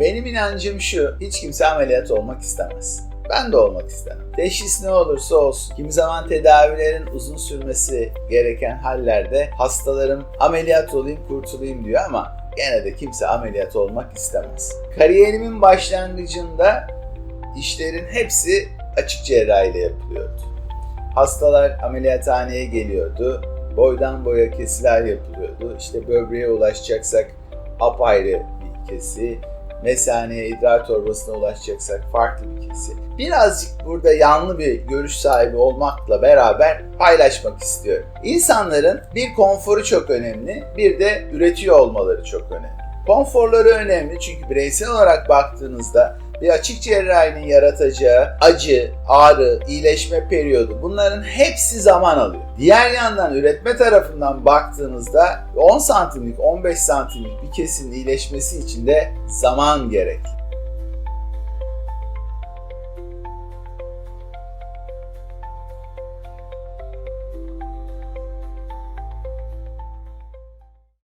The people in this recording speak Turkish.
Benim inancım şu, hiç kimse ameliyat olmak istemez. Ben de olmak istemem. Teşhis ne olursa olsun. Kimi zaman tedavilerin uzun sürmesi gereken hallerde hastalarım ameliyat olayım kurtulayım diyor ama gene de kimse ameliyat olmak istemez. Kariyerimin başlangıcında işlerin hepsi açık cerrahiyle yapılıyordu. Hastalar ameliyathaneye geliyordu. Boydan boya kesiler yapılıyordu. İşte böbreğe ulaşacaksak apayrı bir kesi, mesaneye, idrar torbasına ulaşacaksak farklı bir kesi. Birazcık burada yanlı bir görüş sahibi olmakla beraber paylaşmak istiyorum. İnsanların bir konforu çok önemli, bir de üretiyor olmaları çok önemli. Konforları önemli çünkü bireysel olarak baktığınızda bir açık cerrahinin yaratacağı acı, ağrı, iyileşme periyodu bunların hepsi zaman alıyor. Diğer yandan üretme tarafından baktığınızda 10 santimlik, 15 santimlik bir kesin iyileşmesi için de zaman gerekli.